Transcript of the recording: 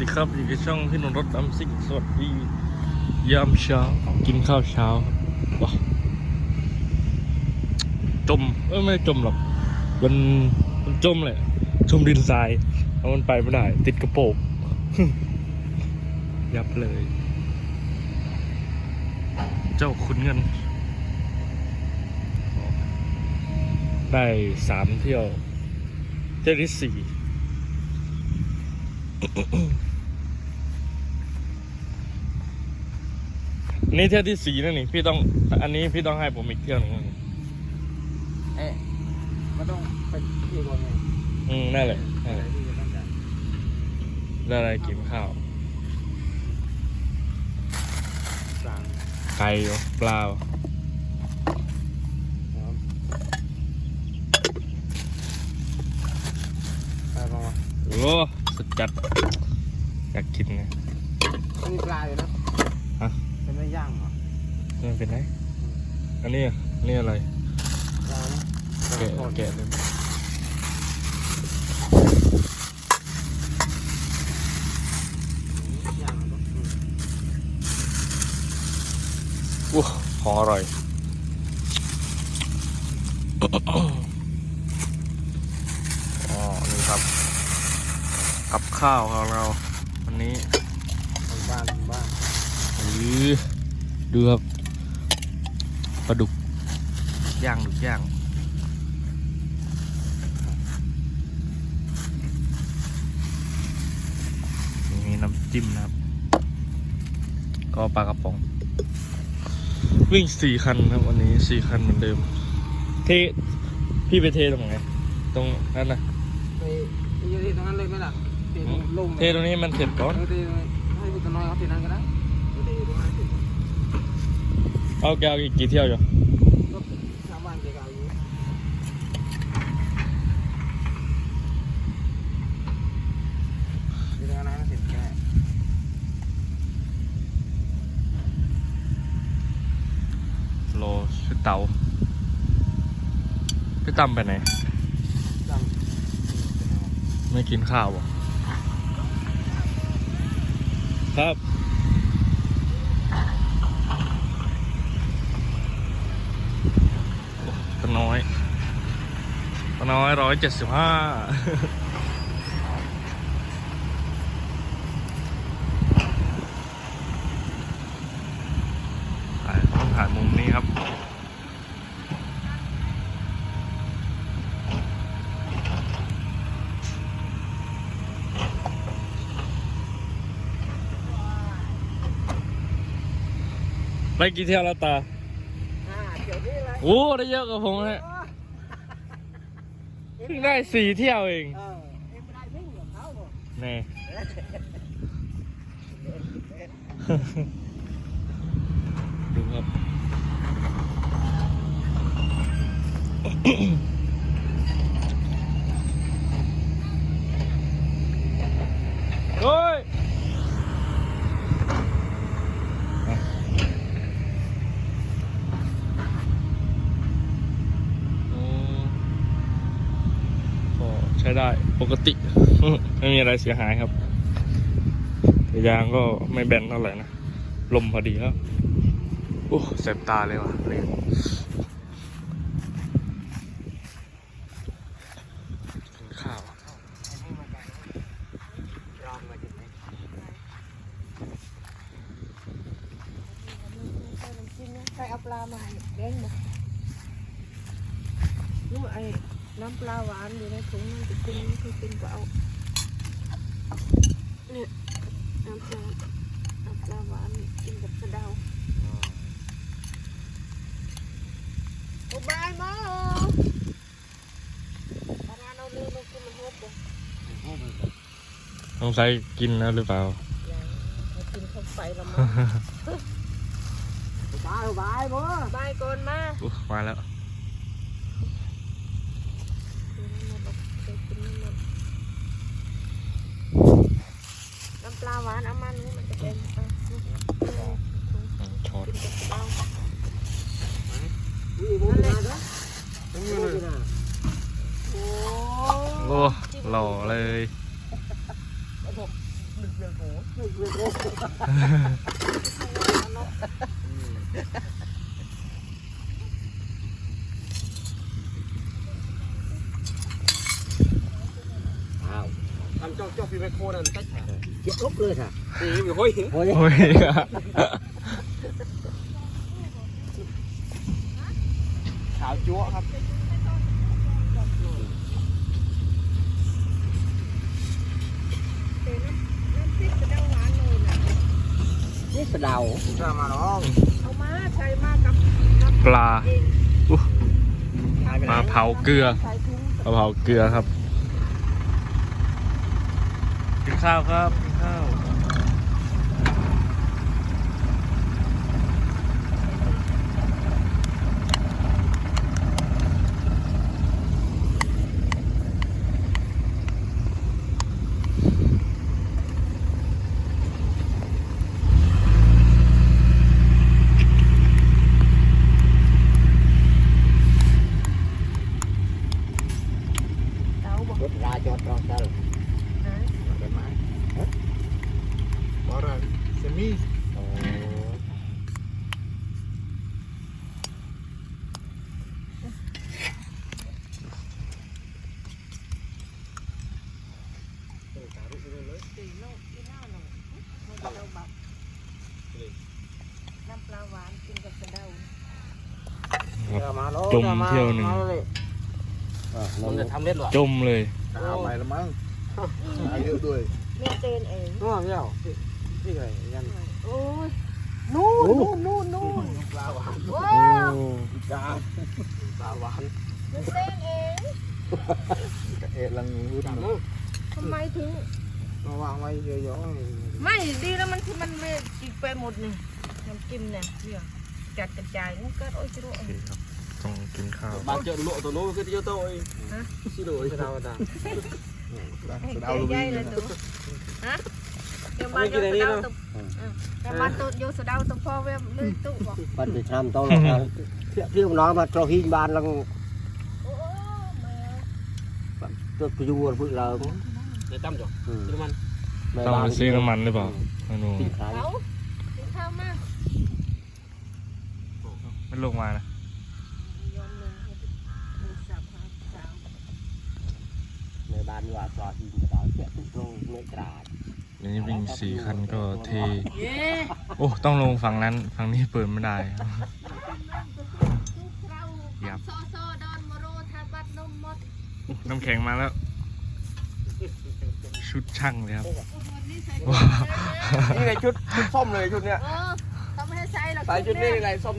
ดีครับอยู่ในช่องพี่นนท์รถดำซิ่งสวัสดียามเช้ากินข้าวเช้าครับจมเอ้ยไม่จมหรอกมันมันจมเลยจมดินทรายเอามันไปไม่ได้ ติดกระโปงยับเลย เจ้าขุนเงิน ได้สามเที่ยวเที่ยวที่สี่อั นนี่เที่ยวที่สี่นั่นนี่พี่ต้อง อันนี้พี่ต้องให้ผมอีกเที่ยวหนึงนะนี่เอ๊ะมันต้องไปที่ก่อนไงอืมนั่นแหละนั่นอะไรแหละที่จะต้องจ่ายได้อะไรกินข้าว สั่งไก่เหรอปลาเหรอครับไปบ้างวะโอ้สุดจัดอยากกินไงมีปลาอยู่นะฮะเป็นไม่ ย่างเหรอมันเป็นไงอันนี้อะอันนี่อะไรปลานะแกะแกะเลยย่างเหรออืมอู้ของอร่อย อ๋อ นี่ครับ กับข้าวของเรา วันนี้ บ้านบ้าน หรือ ดูครับปลาดุกย่างดุกย่างมีน้ำจิ้มนะครับ ก็ปลากระป๋อง วิ่งสี่คันครับวันนี้สี่คันเหมือนเดิม เทพี่ไปเทตรงไหนตรงนั้นนะไปไปยืนที่ตรงนั้นเลยไหมล่ะที่ตรงลุ่มเทตรงนี้มันเสร็จก่อนเออที่ให้พี่ตัวน้อยเขาที่นั่นก็ได้ไม่ได้อยู่ตรงนั้นสิ เอาแกเอาอีกกี่เที่ยวอยู่ก็ชาวบ้านเก่าอยู่ที่ตรงนั้นเสร็จแค่โลชื่อเตาพี่ตั้มไปไหนจำไม่กินข้าวบ่ครับ ปาน้อยปา น้อยร้อยเจ็ดสิบห้าถ่ายต้องถ่ายมุมนี้ครับไปกี่เที่ยวแล้วตาอ่าเดี๋ยวนี้เลยโอ้ได้เยอะกว่าผมฮะ เพิ่งได้สี่เที่ยวเองเออเอ็มไม่ได้วิ่งกับเขาบ่แน่ดูครับ โอ้ยอะโอ้ก็ใช้ได้ ปกติ ไม่มีอะไรเสียหายครับแต่ยางก็ไม่แบนเท่าไหร่นะลมพอดีแล้วโอ้แสบตาเลยว่ะเลยกินข้าวอันนี้มาจากรองมาจากไหนใครเอาปลามาให้เด้งบ่รู้ไอ้ น้ำปลาหวานอยู่ในถุงมันจะกินคือกินก็เอาเนี่ยน้ำปลาน้ำปลาหวานกินกับกระเดาโอ้บายมาปลาหวานเอาเรื่องมากินมันฮบบ่ต้องใช้กินแล้วหรือเปล่ายังเอากินเข้าไปและมั้งบายบายบ่บายก่อนมาอุ๊ยมาแล้ว น้ำปลาหวานเอามันนี่มันจะเป็นช้อนกินกับเรานี่บุญนะเด้อบุญนะโอ้โอ้หล่อเลย โอ้โห ลึกเรื่องโอ้ อ้าว ทำเจ้าเจ้าฟีเมโคนั่นใช่ไหมเจ็บลุกเลยค่ะตีอยู่ห้อยโอ้ยโอ้ยขาวจั๊วครับน้ำพริกกระเดาหวานเลยนะนี่สะเดาจะมาน้องเอามาใช้มากับน้ำปลาเองหายไปไหนมาเผาเกลือใส่ถุงมาเผาเกลือครับ กินข้าวครับกินข้าว เตาบอก รถราจอดรอเตอร์ นะ ไปไหมบอระเซมี่ โอ้ สีโลกที่หน้าหน่อยมันกระเดาบักน้ำปลาหวานกินกับกระเดา จะมาแล้วจมเที่ยวหนึ่ง ผมจะทำเล็ดหรอจมเลยเอาไปแล้วมั้งอายุด้วยเมเตนเองนู่นเที่ยวที่ไหนยันโอ้ยนู่นนู่นนู่นนู่นปลาหวานโอ้จ้าปลาหวานเมเตนเองเอ็ดลังรู้ดังทำไมถึงมาวางไว้เยอะไม่ดีแล้วมันที่มันไม่กินไปหมดนี่น้ำจิ้มเนี่ยเนี่ย จัดกระจายมันเกิดโอ้ยจิโร่โอเคครับต้องกินข้าวๆบางเจอโลตัวโลก็จะเยอะตัวเองชิโร่ชิโร่ตาให้ใจใหญ่เลยตัวฮะเดี๋ยวมาโยสะเดาตุกเดี๋ยวมาตุโยสะเดาตุกพ่อเว้ยเลยตุกบอกปันไปทำโตแล้วครับเที่ยวเที่ยวน้องมาโตรหินบานลังโอ้แม่ตัวพยูนพึ่งเราเดี๋ยวตั้มจ่ออืมซื้อมันแม่ต้องบ้าไปซื้อน้ำมันหรือเปล่าไม่รู้ กินขาย เขากินข้าวมา ไม่ลงมานะยอมเลยมีสับหาสาวแม่บ้านว่าปลอดหินกระเป๋าเสียทุกลงไม่ตราดเดี๋ยวนี้วิ่งสี่คันก็เทเย้โอ้ ต้องลงฝั่งนั้น ฝั่งนี้เปิดไม่ได้ทุกเรายับโซโซดอนมโรทาบัดนมมดน้ำแข็งมาแล้ว ชุดช่างเลยครับวันนี้ใส่ว้าวนี่ไงชุดชุดส้มเลยชุดเนี้ยเออเขาไม่ให้ใส่หรอกใส่ชุดนี้ไงส้ม